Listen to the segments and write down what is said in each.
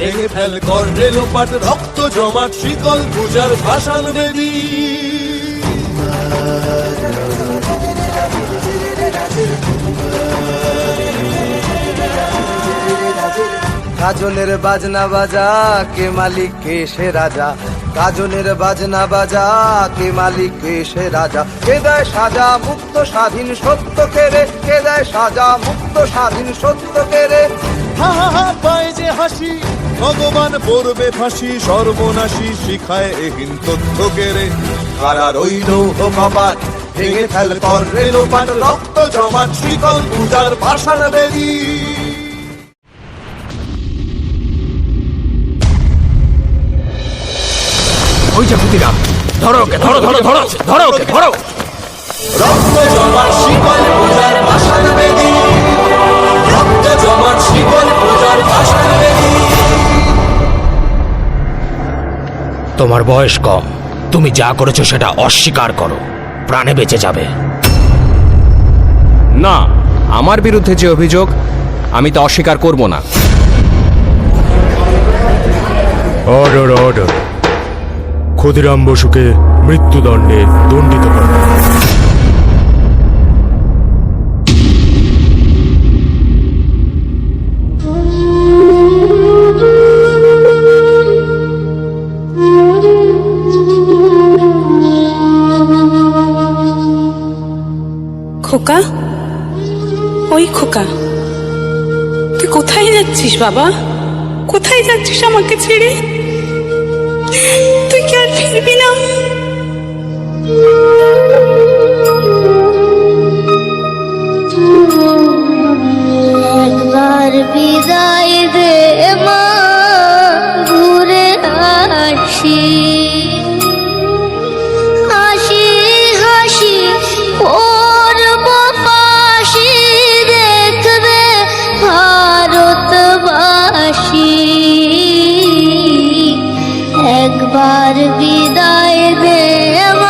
ভেঙে ফেল কর রেলোপাট রক্ত জমাট শিকল পূজার ভাষান বেদী কাজনের বাজনা বাজা কে মালিক কে সে রাজা? কাজনের বাজনা বাজা কে মালিক কে সে রাজা? কে দেয় সাজা মুক্ত স্বাধীন সত্য কেড়ে কে দেয় সাজা মুক্ত স্বাধীন সত্য কেড়ে হা হা হা পায় যে হাসি। ভগবান পড়বে ফাঁসি সর্বনাশী শিখায় এহীন তথ্য কেড়ে। কারা রইল কপাট ভেঙে ফেল কর রেলোপাট রক্ত জমাট শিকল পূজার ভাষার বেরি ওই যে ক্ষুদিরাম ধরো ওকে ধরো ধরো ধরো ধরো ওকে ধরো। রক্ত জমাট শিকল পূজার ভাষার বেরি রক্ত জমাট শিকল তোমার বয়স কম। তুমি যা করেছ সেটা অস্বীকার করো। প্রাণে বেঁচে যাবে। না আমার বিরুদ্ধে যে অভিযোগ আমি তা অস্বীকার করব না। অর্ডার অর্ডার ক্ষুদিরাম বসুকে মৃত্যুদণ্ডে দণ্ডিত করা। খোকা? ওই খোকা, তুই কোথায় যাচ্ছিস বাবা? কোথায় যাচ্ছিস আমাকে ছেড়ে? তুই কি আর ফিরবি না? একবার বিদায় দে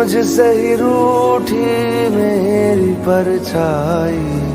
मुझसे ही रूठी मेरी परछाई।